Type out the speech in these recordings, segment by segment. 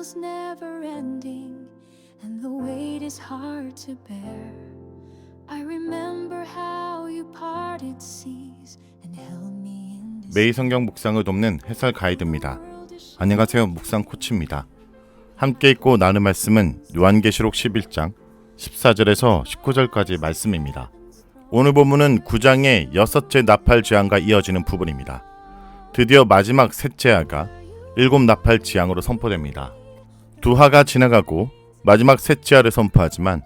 feels never ending, and the weight is hard to bear. I remember how you parted seas and held me in 매일 성경 묵상을 돕는 해설 가이드입니다. 안녕하세요. 묵상 코치입니다. 함께 읽고 나눌 말씀은 요한계시록 11장 14절에서 19절까지 말씀입니다. 오늘 본문은 9장의 여섯째 나팔 재앙과 이어지는 부분입니다. 드디어 마지막 셋째 하가 일곱 나팔 재앙으로 선포됩니다. 두 하가 지나가고 마지막 셋째 하를 선포하지만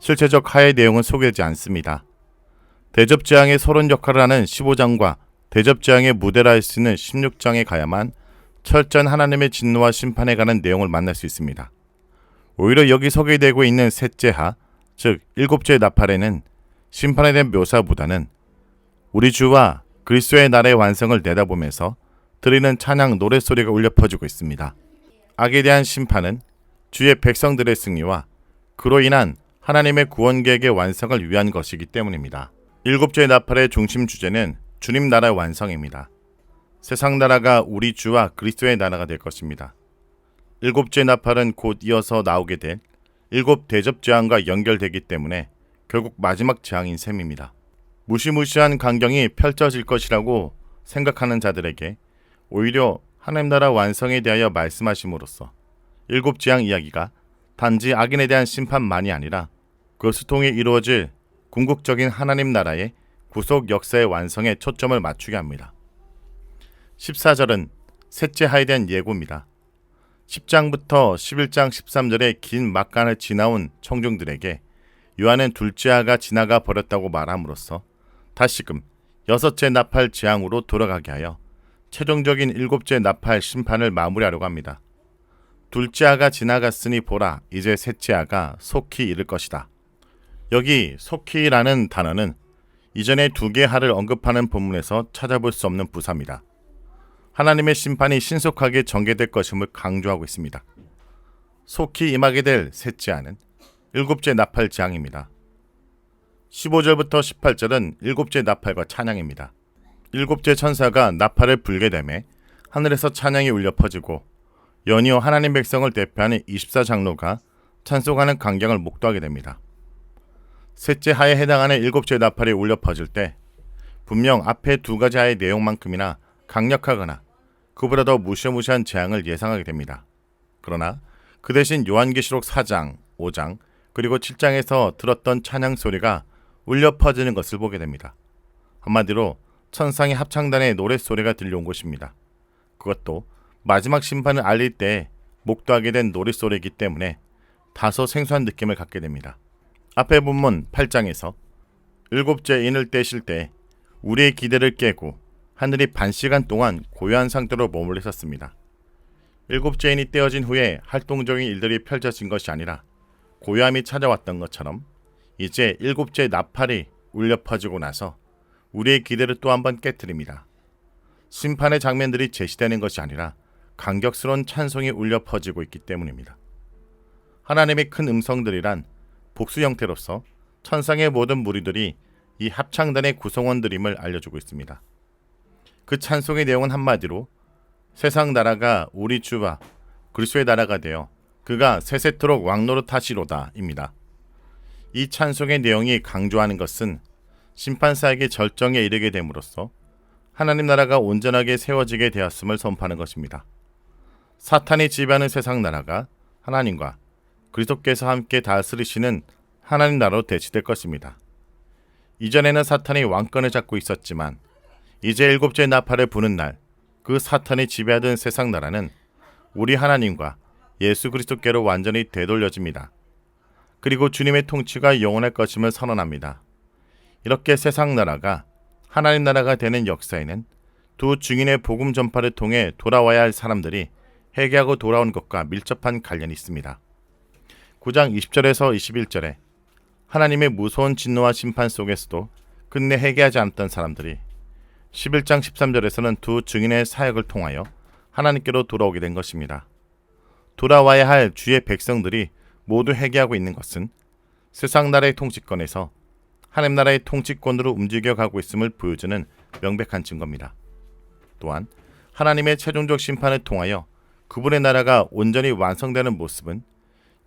실체적 하의 내용은 소개되지 않습니다. 대접 재앙의 서론 역할을 하는 15장과 대접 재앙의 무대라 할 수 있는 16장에 가야만 철저한 하나님의 진노와 심판에 관한 내용을 만날 수 있습니다. 오히려 여기 소개되고 있는 셋째 하, 즉 일곱째 나팔에는 심판에 대한 묘사보다는 우리 주와 그리스도의 나라의 완성을 내다보면서 드리는 찬양 노랫소리가 울려 퍼지고 있습니다. 악에 대한 심판은 주의 백성들의 승리와 그로 인한 하나님의 구원 계획의 완성을 위한 것이기 때문입니다. 일곱째 나팔의 중심 주제는 주님 나라 완성입니다. 세상 나라가 우리 주와 그리스도의 나라가 될 것입니다. 일곱째 나팔은 곧 이어서 나오게 될 일곱 대접 재앙과 연결되기 때문에 결국 마지막 재앙인 셈입니다. 무시무시한 광경이 펼쳐질 것이라고 생각하는 자들에게 오히려 하나님 나라 완성에 대하여 말씀하심으로써 일곱 재앙 이야기가 단지 악인에 대한 심판만이 아니라 그것을 통해 이루어질 궁극적인 하나님 나라의 구속 역사의 완성에 초점을 맞추게 합니다. 14절은 셋째 하에 대한 예고입니다. 10장부터 11장 13절의 긴 막간을 지나온 청중들에게 요한은 둘째 하가 지나가 버렸다고 말함으로써 다시금 여섯째 나팔 재앙으로 돌아가게 하여 최종적인 일곱째 나팔 심판을 마무리하려고 합니다. 둘째 하가 지나갔으니 보라 이제 셋째 하가 속히 이를 것이다. 여기 속히라는 단어는 이전에 두 개의 하를 언급하는 본문에서 찾아볼 수 없는 부사입니다. 하나님의 심판이 신속하게 전개될 것임을 강조하고 있습니다. 속히 임하게 될 셋째 하는 일곱째 나팔 재앙입니다. 15절부터 18절은 일곱째 나팔과 찬양입니다. 일곱째 천사가 나팔을 불게 되매 하늘에서 찬양이 울려 퍼지고 연이어 하나님 백성을 대표하는 24장로가 찬송하는 광경을 목도하게 됩니다. 셋째 하에 해당하는 일곱째 나팔이 울려 퍼질 때 분명 앞에 두 가지 하의 내용만큼이나 강력하거나 그보다 더 무시무시한 재앙을 예상하게 됩니다. 그러나 그 대신 요한계시록 4장, 5장, 그리고 7장에서 들었던 찬양 소리가 울려 퍼지는 것을 보게 됩니다. 한마디로 천상의 합창단의 노랫소리가 들려온 곳입니다. 그것도 마지막 심판을 알릴 때 목도하게 된 노랫소리이기 때문에 다소 생소한 느낌을 갖게 됩니다. 앞에 본문 8장에서 일곱째 인을 떼실 때 우리의 기대를 깨고 하늘이 반 시간 동안 고요한 상태로 머물러 있었습니다. 일곱째 인이 떼어진 후에 활동적인 일들이 펼쳐진 것이 아니라 고요함이 찾아왔던 것처럼 이제 일곱째 나팔이 울려 퍼지고 나서 우리의 기대를 또 한 번 깨뜨립니다. 심판의 장면들이 제시되는 것이 아니라 강격스러운 찬송이 울려 퍼지고 있기 때문입니다. 하나님의 큰 음성들이란 복수 형태로서 천상의 모든 무리들이 이 합창단의 구성원들임을 알려주고 있습니다. 그 찬송의 내용은 한마디로 세상 나라가 우리 주와 그리스도의 나라가 되어 그가 세세토록 왕노릇 하시로다입니다. 이 찬송의 내용이 강조하는 것은 심판사에게 절정에 이르게 됨으로써 하나님 나라가 온전하게 세워지게 되었음을 선포하는 것입니다. 사탄이 지배하는 세상 나라가 하나님과 그리스도께서 함께 다스리시는 하나님 나라로 대치될 것입니다. 이전에는 사탄이 왕권을 잡고 있었지만 이제 일곱째 나팔을 부는 날 그 사탄이 지배하던 세상 나라는 우리 하나님과 예수 그리스도께로 완전히 되돌려집니다. 그리고 주님의 통치가 영원할 것임을 선언합니다. 이렇게 세상 나라가 하나님 나라가 되는 역사에는 두 증인의 복음 전파를 통해 돌아와야 할 사람들이 회개하고 돌아온 것과 밀접한 관련이 있습니다. 9장 20절에서 21절에 하나님의 무서운 진노와 심판 속에서도 끝내 회개하지 않았던 사람들이 11장 13절에서는 두 증인의 사역을 통하여 하나님께로 돌아오게 된 것입니다. 돌아와야 할 주의 백성들이 모두 회개하고 있는 것은 세상 나라의 통치권에서 하나님 나라의 통치권으로 움직여 가고 있음을 보여주는 명백한 증거입니다. 또한 하나님의 최종적 심판을 통하여 그분의 나라가 온전히 완성되는 모습은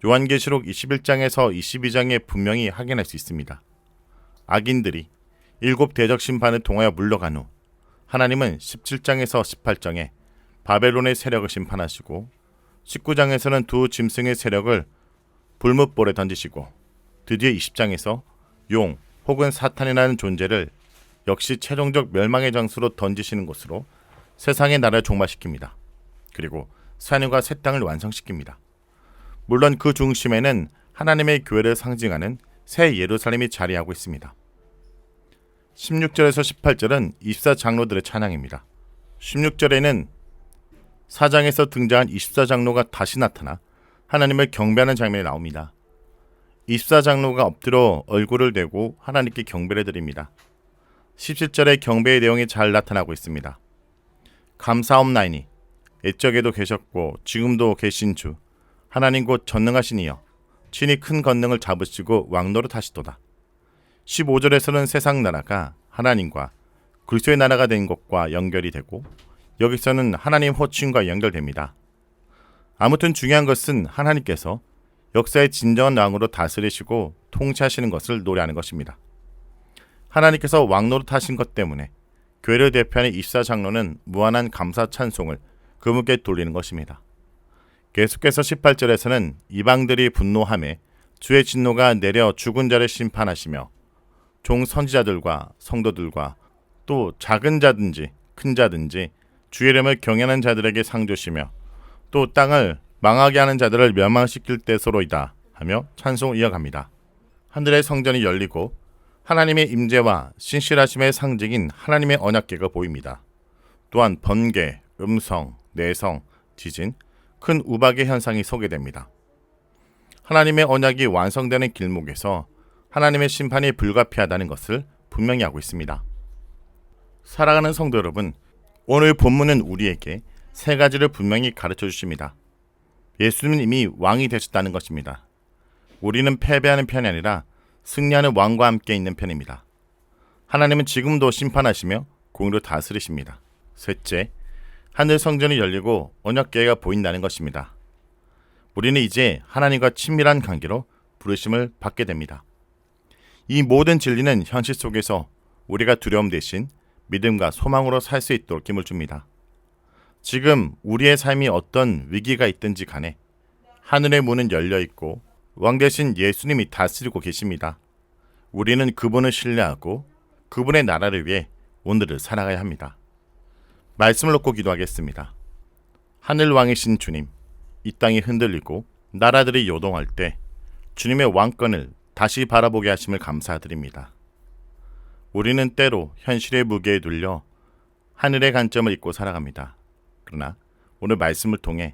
요한계시록 21장에서 22장에 분명히 확인할 수 있습니다. 악인들이 일곱 대적 심판을 통하여 물러간 후 하나님은 17장에서 18장에 바벨론의 세력을 심판하시고 19장에서는 두 짐승의 세력을 불뭇볼에 던지시고 드디어 20장에서 용 혹은 사탄이라는 존재를 역시 최종적 멸망의 장소로 던지시는 것으로 세상의 나라를 종말시킵니다. 그리고 산유가 새 땅을 완성시킵니다. 물론 그 중심에는 하나님의 교회를 상징하는 새 예루살렘이 자리하고 있습니다. 16절에서 18절은 24장로들의 찬양입니다. 16절에는 사장에서 등장한 24장로가 다시 나타나 하나님을 경배하는 장면이 나옵니다. 24장로가 엎드려 얼굴을 대고 하나님께 경배를 드립니다. 17절의 경배의 내용이 잘 나타나고 있습니다. 감사옵나이니 옛적에도 계셨고 지금도 계신 주 하나님 곧 전능하신 이여 친히 큰 권능을 잡으시고 왕노릇 하시도다. 15절에서는 세상 나라가 하나님과 그리스도의 나라가 된 것과 연결이 되고 여기서는 하나님 호칭과 연결됩니다. 아무튼 중요한 것은 하나님께서 역사의 진정한 왕으로 다스리시고 통치하시는 것을 노래하는 것입니다. 하나님께서 왕노릇 하신 것 때문에 교회를 대표하는 24장로는 무한한 감사 찬송을 그분께 돌리는 것입니다. 계속해서 18절에서는 이방들이 분노함에 주의 진노가 내려 죽은 자를 심판하시며 종 선지자들과 성도들과 또 작은 자든지 큰 자든지 주의 이름을 경외하는 자들에게 상 주시며 또 땅을 망하게 하는 자들을 멸망시킬 때서로이다 하며 찬송을 이어갑니다. 하늘의 성전이 열리고 하나님의 임재와 신실하심의 상징인 하나님의 언약궤가 보입니다. 또한 번개, 음성, 내성, 지진, 큰 우박의 현상이 소개됩니다. 하나님의 언약이 완성되는 길목에서 하나님의 심판이 불가피하다는 것을 분명히 하고 있습니다. 살아가는 성도 여러분, 오늘 본문은 우리에게 세 가지를 분명히 가르쳐 주십니다. 예수님은 이미 왕이 되셨다는 것입니다. 우리는 패배하는 편이 아니라 승리하는 왕과 함께 있는 편입니다. 하나님은 지금도 심판하시며 공의로 다스리십니다. 셋째, 하늘 성전이 열리고 언약궤가 보인다는 것입니다. 우리는 이제 하나님과 친밀한 관계로 부르심을 받게 됩니다. 이 모든 진리는 현실 속에서 우리가 두려움 대신 믿음과 소망으로 살 수 있도록 힘을 줍니다. 지금 우리의 삶이 어떤 위기가 있든지 간에 하늘의 문은 열려 있고 왕 대신 예수님이 다스리고 계십니다. 우리는 그분을 신뢰하고 그분의 나라를 위해 오늘을 살아가야 합니다. 말씀을 놓고 기도하겠습니다. 하늘 왕이신 주님, 이 땅이 흔들리고 나라들이 요동할 때 주님의 왕권을 다시 바라보게 하심을 감사드립니다. 우리는 때로 현실의 무게에 눌려 하늘의 관점을 잊고 살아갑니다. 그러나 오늘 말씀을 통해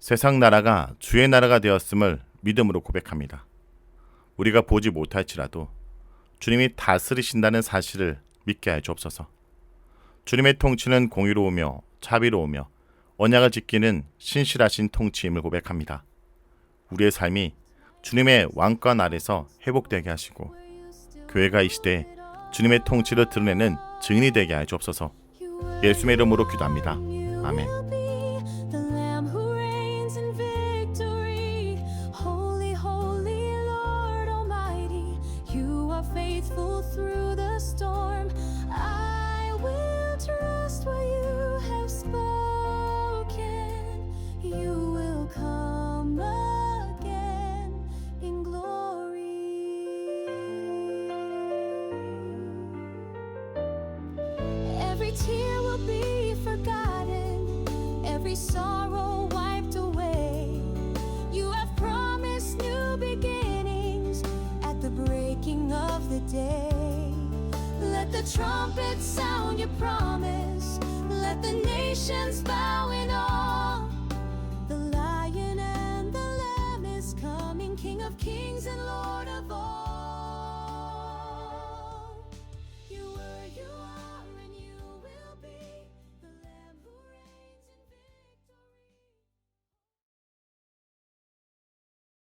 세상 나라가 주의 나라가 되었음을 믿음으로 고백합니다. 우리가 보지 못할지라도 주님이 다스리신다는 사실을 믿게 해 주옵소서. 주님의 통치는 공의로우며 자비로우며 언약을 지키는 신실하신 통치임을 고백합니다. 우리의 삶이 주님의 왕권 아래서 회복되게 하시고 교회가 이 시대에 주님의 통치를 드러내는 증인이 되게 하여 주옵소서. 예수의 이름으로 기도합니다. 아 sorrow wiped away. You have promised new beginnings at the breaking of the day. Let the trumpet sound your promise, let the nations bow in awe. The lion and the lamb is coming, King of kings and Lord.